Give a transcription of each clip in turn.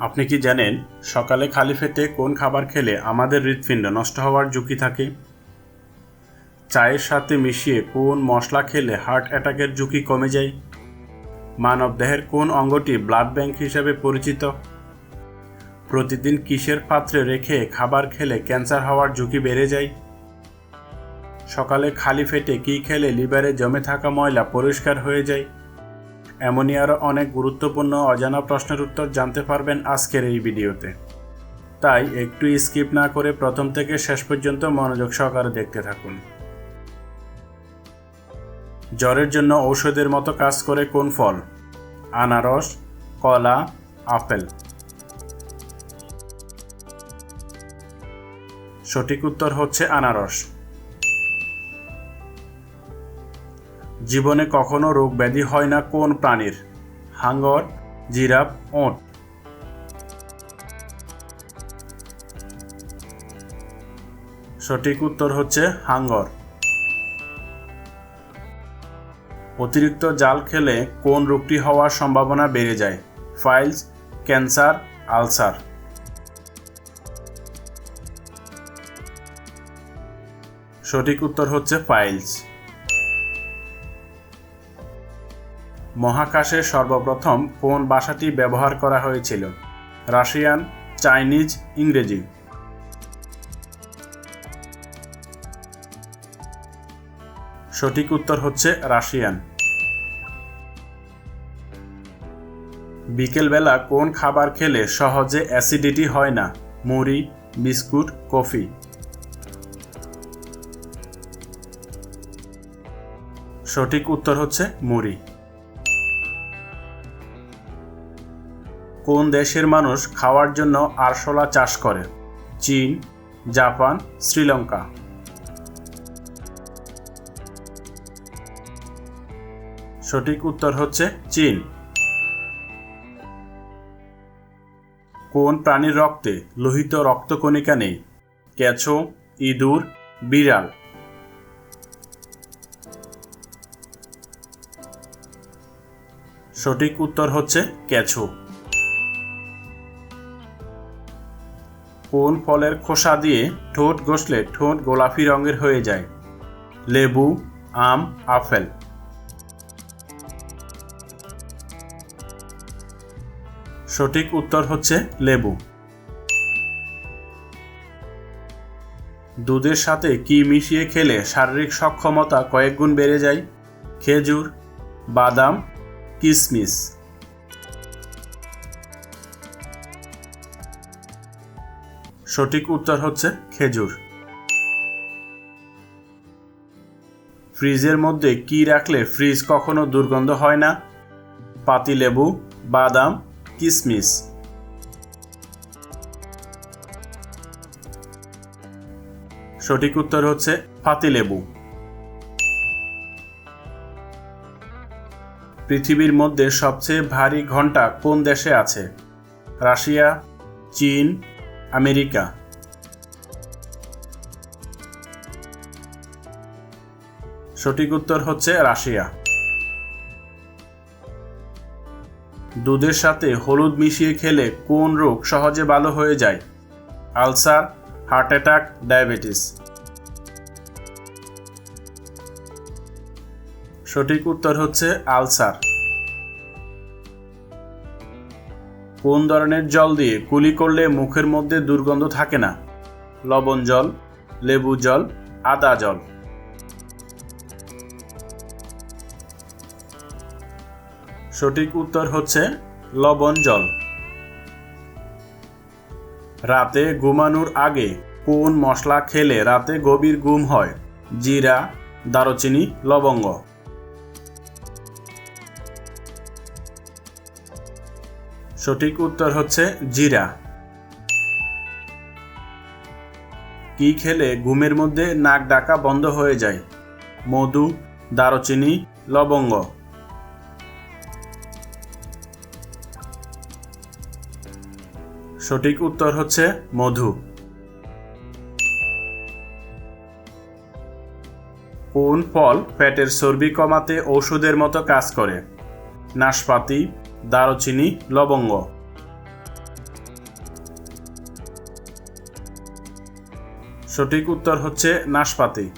আপনি কি জানেন সকালে খালি পেটে কোন খাবার খেলে আমাদের হৃৎপিণ্ড নষ্ট হওয়ার ঝুঁকি থাকে? চায়ের সাথে মিশিয়ে কোন মশলা খেলে হার্ট অ্যাটাকের ঝুঁকি কমে যায়? মানবদেহের কোন অঙ্গটি ব্লাড ব্যাংক হিসেবে পরিচিত? প্রতিদিন কিসের পাত্রে রেখে খাবার খেলে ক্যান্সার হওয়ার ঝুঁকি বেড়ে যায়? সকালে খালি পেটে কী খেলে লিভারে জমে থাকা ময়লা পরিষ্কার হয়ে যায়? এমনই আরও অনেক গুরুত্বপূর্ণ অজানা প্রশ্নের উত্তর জানতে পারবেন আজকের এই ভিডিওতে। তাই একটু স্কিপ না করে প্রথম থেকে শেষ পর্যন্ত মনোযোগ সহকারে দেখতে থাকুন। জ্বরের জন্য ঔষধের মতো কাজ করে কোন ফল? আনারস, কলা, আপেল। সঠিক উত্তর হচ্ছে আনারস। জীবনে কখনো রোগ ব্যাধি হয় না কোন প্রাণীর? হাঙ্গর, জিরাফ, ওট। সঠিক উত্তর হচ্ছে হাঙ্গর। অতিরিক্ত জাল খেলে কোন রোগটি হওয়ার সম্ভাবনা বেড়ে যায়? Piles, cancer, ulcer. সঠিক উত্তর হচ্ছে ফাইলস। মহাকাশে সর্বপ্রথম কোন ভাষাটি ব্যবহার করা হয়েছিল? রাশিয়ান, চাইনিজ, ইংরেজি। সঠিক উত্তর হচ্ছে রাশিয়ান। বিকেলবেলা কোন খাবার খেলে সহজে অ্যাসিডিটি হয় না? মুড়ি, বিস্কুট, কফি। সঠিক উত্তর হচ্ছে মুড়ি। কোন দেশের মানুষ খাওয়ার জন্য আরশোলা চাষ করে? চীন, জাপান, শ্রীলঙ্কা। সঠিক উত্তর হচ্ছে চীন। কোন প্রাণীর রক্তে লোহিত রক্তকণিকা নেই? কেঁচো ইঁদুর, বিড়াল। সঠিক উত্তর হচ্ছে কেঁচো কোন ফলের খোসা দিয়ে ঠোঁট ঘষলে ঠোঁট গোলাপি রঙের হয়ে যায়? লেবু, আম, আপেল। সঠিক উত্তর হচ্ছে লেবু। দুধের সাথে কি মিশিয়ে খেলে শারীরিক সক্ষমতা কয়েক গুণ বেড়ে যায়? খেজুর, বাদাম কিশমিশ সঠিক উত্তর হচ্ছে খেজুর। ফ্রিজের মধ্যে কি রাখলে ফ্রিজ কখনো দুর্গন্ধ হয় না? পাতিলেবু বাদাম কিশমিশ সঠিক উত্তর হচ্ছে পাতিলেবু পৃথিবীর মধ্যে সবচেয়ে ভারী ঘণ্টা কোন দেশে আছে? রাশিয়া, চীন আমেরিকা সঠিক উত্তর হচ্ছে রাশিয়া। দুধের সাথে হলুদ মিশিয়ে খেলে কোন রোগ সহজে ভালো হয়ে যায়? Ulcer, heart attack, diabetes. সঠিক উত্তর হচ্ছে আলসার। কোন ধরনের জল দিয়ে কুলি করলে মুখের মধ্যে দুর্গন্ধ থাকে না? লবণ জল, লেবু জল, আদা জল। সঠিক উত্তর হচ্ছে লবণ জল। রাতে ঘুমানোর আগে কোন মশলা খেলে রাতে গভীর ঘুম হয়? জিরা, দারুচিনি, লবঙ্গ। সঠিক উত্তর হচ্ছে জিরা। কি খেলে ঘুমের মধ্যে নাক ডাকা বন্ধ হয়ে যায়? মধু, দারুচিনি, লবঙ্গ। সঠিক উত্তর হচ্ছে মধু। কোন ফল পেটের চর্বি কমাতে ঔষধের মতো কাজ করে? নাশপাতি দারচিনি, লবঙ্গ। সঠিক উত্তর হচ্ছে নাশপাতি।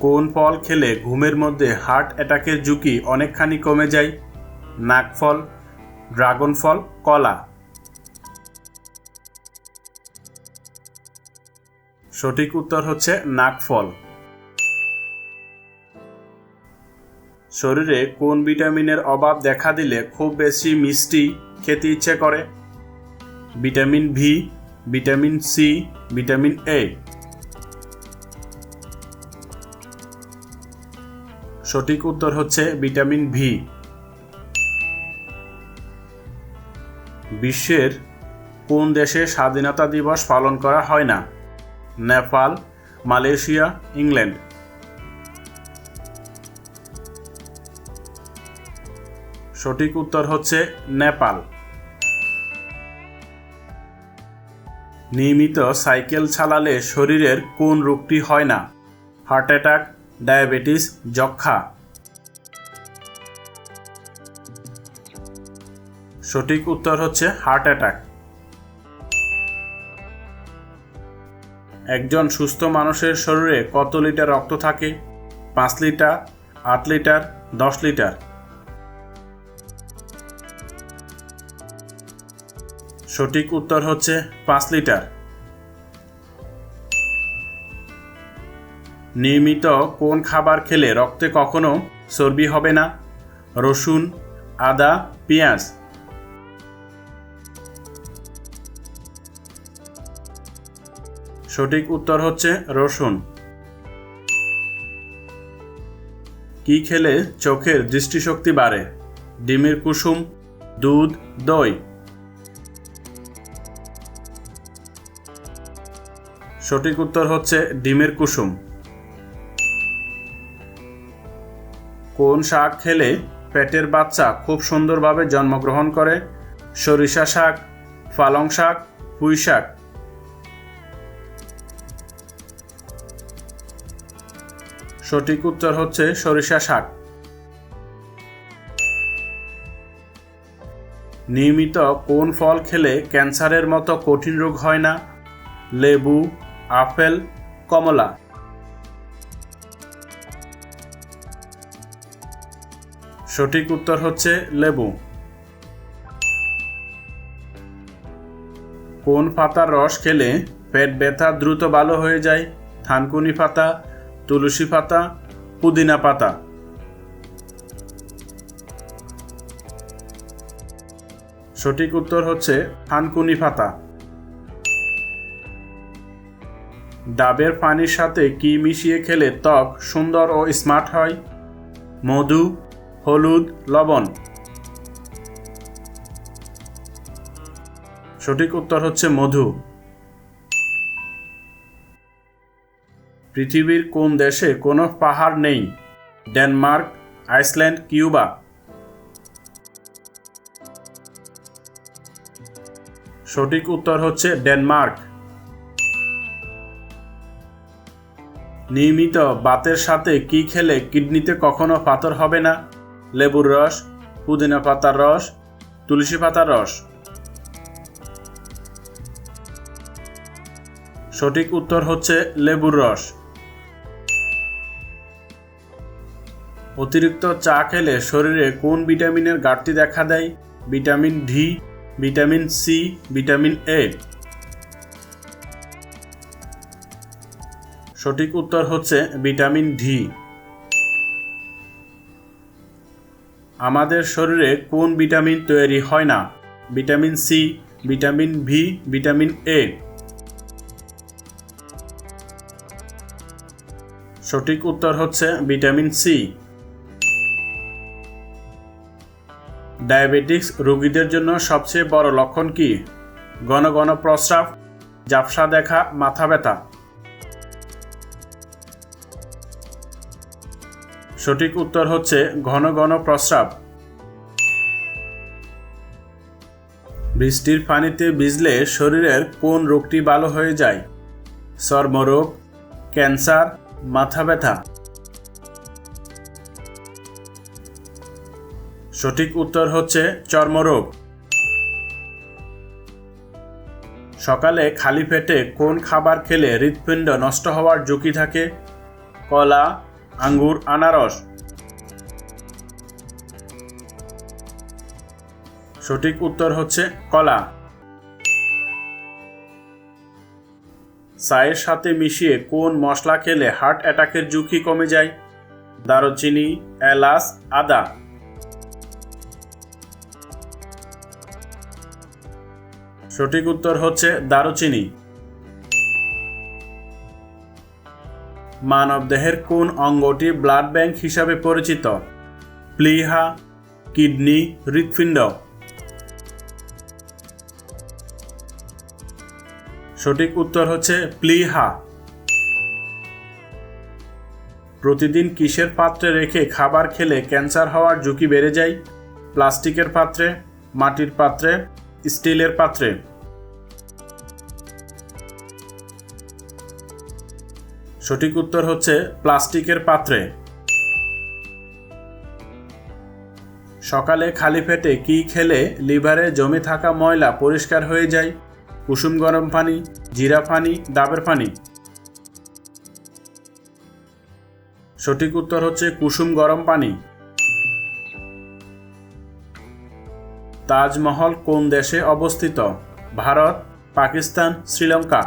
কোন ফল খেলে ঘুমের মধ্যে হার্ট অ্যাটাকের ঝুঁকি অনেকখানি কমে যায়? নাকফল ড্রাগন ফল, কলা। সঠিক উত্তর হচ্ছে নাকফল শরীরে কোন ভিটামিনের অভাব দেখা দিলে খুব বেশি মিষ্টি খেতে ইচ্ছে করে? Vitamin B, vitamin C, vitamin A. সঠিক উত্তর হচ্ছে ভিটামিন ভি। বিশ্বের কোন দেশে স্বাধীনতা দিবস পালন করা হয় না? Nepal, Malaysia, England. সঠিক উত্তর হচ্ছে নেপাল। নিয়মিত সাইকেল চালালে শরীরের কোন রোগটি হয় না? হার্ট অ্যাটাক, ডায়াবেটিস যক্ষা সঠিক উত্তর হচ্ছে হার্ট অ্যাটাক। একজন সুস্থ মানুষের শরীরে কত লিটার রক্ত থাকে? পাঁচ লিটার, আট লিটার, দশ লিটার? সঠিক উত্তর হচ্ছে পাঁচ লিটার। নিয়মিত কোন খাবার খেলে রক্তে কখনো চর্বি হবে না? রসুন, আদা, পেঁয়াজ। সঠিক উত্তর হচ্ছে রসুন। কি খেলে চোখের দৃষ্টিশক্তি বাড়ে? ডিমের কুসুম, দুধ, দই। সঠিক উত্তর হচ্ছে ডিমের কুসুম। কোন শাক খেলে পেটের বাচ্চা খুব সুন্দরভাবে জন্মগ্রহণ করে? সরিষা শাক, পালং শাক, পুঁই শাক। সঠিক উত্তর হচ্ছে সরিষা শাক। নিয়মিত কোন ফল খেলে ক্যান্সারের মতো কঠিন রোগ হয় না? লেবু আপেল, কমলা। সঠিক উত্তর হচ্ছে লেবু। কোন পাতার রস খেলে পেট ব্যথা দ্রুত ভালো হয়ে যায়? থানকুনি পাতা, তুলসী পাতা, পুদিনা পাতা। সঠিক উত্তর হচ্ছে থানকুনি পাতা। ডাবের পানির সাথে কি মিশিয়ে খেলে ত্বক সুন্দর ও স্মার্ট হয়? মধু, হলুদ, লবণ। সঠিক উত্তর হচ্ছে মধু। পৃথিবীর কোন দেশে কোনো পাহাড় নেই? Denmark, Iceland, Cuba. সঠিক উত্তর হচ্ছে ডেনমার্ক। নিয়মিত বাতের সাথে কি খেলে কিডনিতে কখনো পাথর হবে না? লেবুর রস, পুদিনা পাতার রস, তুলসী পাতার রস। সঠিক উত্তর হচ্ছে লেবুর রস। অতিরিক্ত চা খেলে শরীরে কোন ভিটামিনের ঘাটতি দেখা দেয়? Vitamin D, vitamin C, vitamin A. সঠিক উত্তর হচ্ছে ভিটামিন ডি আমাদের শরীরে কোন ভিটামিন তৈরি হয় না? Vitamin C vitamin B vitamin A সঠিক উত্তর হচ্ছে ভিটামিন সি ডায়াবেটিক্স রোগীদের জন্য সবচেয়ে বড় লক্ষণ কি? ঘন ঘন প্রস্রাব জাপসা দেখা, মাথা ব্যথা। সঠিক উত্তর হচ্ছে ঘন ঘন প্রস্রাব। বৃষ্টির পানিতে ভিজলে শরীরের কোন রোগটি ভালো হয়ে যায়? চর্মরোগ, ক্যান্সার, মাথা ব্যথা। সঠিক উত্তর হচ্ছে চর্মরোগ। সকালে খালি পেটে কোন খাবার খেলে হৃৎপিণ্ড নষ্ট হওয়ার ঝুঁকি থাকে? কলা আঙ্গুর, আনারস। সঠিক উত্তর হচ্ছে কলা। চায়ের সাথে মিশিয়ে কোন মশলা খেলে হার্ট অ্যাটাকের ঝুঁকি কমে যায়? দারুচিনি, এলাচ, আদা। সঠিক উত্তর হচ্ছে দারুচিনি। মানবদেহের কোন অঙ্গটি ব্লাড ব্যাংক হিসাবে পরিচিত? প্লিহা, কিডনি, হৃৎপিণ্ড। সঠিক উত্তর হচ্ছে প্লিহা। প্রতিদিন কিসের পাত্রে রেখে খাবার খেলে ক্যান্সার হওয়ার ঝুঁকি বেড়ে যায়? প্লাস্টিকের পাত্রে, মাটির পাত্রে, স্টিলের পাত্রে? সঠিক উত্তর হচ্ছে প্লাস্টিকের পাত্রে। সকালে খালি পেটে কি খেলে লিভারে জমে থাকা ময়লা পরিষ্কার হয়ে যায়? কুসুম গরম পানি, জিরা পানি, ডাবের পানি। সঠিক উত্তর হচ্ছে কুসুম গরম পানি। তাজমহল কোন দেশে অবস্থিত? ভারত, পাকিস্তান, শ্রীলঙ্কা।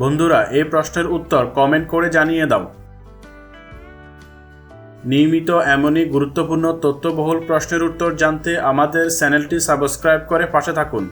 বন্ধুরা এই প্রশ্নের উত্তর কমেন্ট করে জানিয়ে দাও। নিয়মিত এমনই গুরুত্বপূর্ণ তথ্যবহুল প্রশ্নের উত্তর জানতে আমাদের চ্যানেলটি সাবস্ক্রাইব করে পাশে থাকুন।